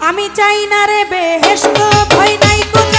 আমি চাই না রে বেহেস্ত ভয় নাই কোথাও